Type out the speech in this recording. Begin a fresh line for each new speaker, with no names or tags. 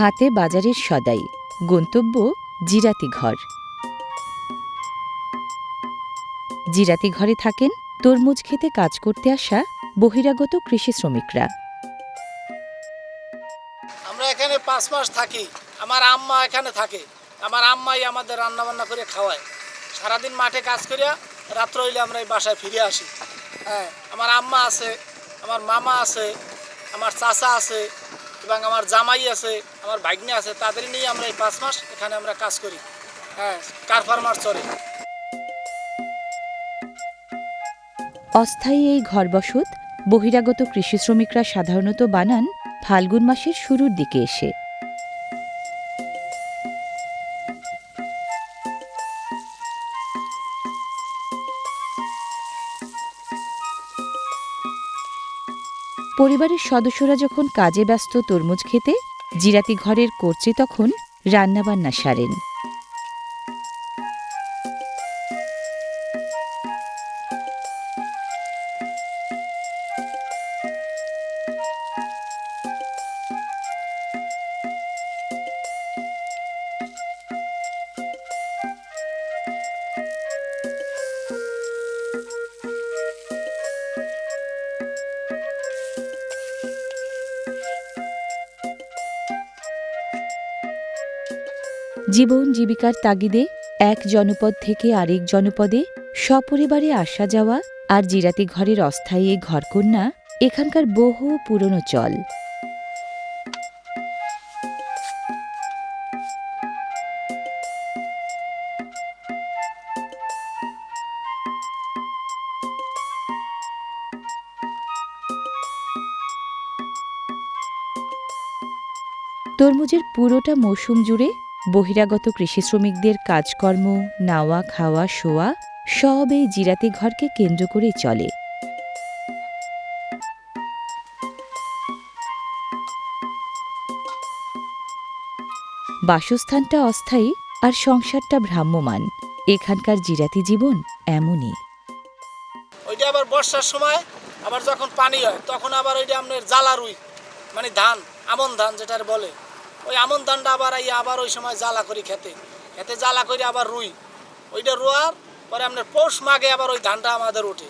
হাতে বাজারের সদাই, গন্তব্য জিরাতি ঘর। জিরাতি ঘরে থাকেন তরমুজ খেতে কাজ করতে আসা বহিরাগত কৃষি শ্রমিকরা।
আমরা এখানে পাঁচ মাস থাকি, আমার আম্মা এখানে থাকে, আমার আম্মাই আমাদের রান্না বান্না করে খাওয়ায়। সারাদিন মাঠে কাজ করিয়া রাত্র হইলে আমরা এই বাসায় ফিরে আসি। হ্যাঁ আমার আম্মা আছে, আমার মামা আছে, আমার চাচা আছে এবং আমার জামাই আছে, আমার ভাগ্নে আছে তাদের নিয়ে আমরা এই পাঁচ মাস এখানে আমরা কাজ করি। হ্যাঁ কার ফার্মার চলে?
অস্থায়ী এই ঘরবসত বহিরাগত কৃষি শ্রমিকরা সাধারণত বানান ফাল্গুন মাসের শুরুর দিকে এসে। পরিবারের সদস্যরা যখন কাজে ব্যস্ত তরমুজ খেতে জিরাতি ঘরের কর্ত্রী তখন রান্নাবান্না সারেন। জীবন জীবিকার তাগিদে এক জনপদ থেকে আরেক জনপদে সপরিবারে আসা যাওয়া আর জিরাতি ঘরের অস্থায়ী ঘরকন্যা এখানকার বহু পুরনো চল। তরমুজের পুরোটা মৌসুম জুড়ে বহিরাগত কৃষি শ্রমিকদের কাজকর্ম, নাওয়া, খাওয়া, শোয়া, সব এই জিরাতি ঘরকে কেন্দ্র করেই চলে। বাসস্থানটা অস্থায়ী আর সংসারটা ভ্রাম্যমান। এখানকার জিরাতি জীবন এমনই।
ওইটা আবার বর্ষার সময় আবার যখন পানি হয়, তখন আবার ওইটা আপনার জ্বালা রুই মানে ধান, আমন ধান যেটার বলে। ওই আমন ধানটা আবার এই আবার ওই সময় জ্বালা করি খেতে। খেতে জ্বালা করে আবার রুই। ওইটা রোয়ার পরে আপনার পৌষ মাগে আবার ওই ধানটা আমাদের ওঠে।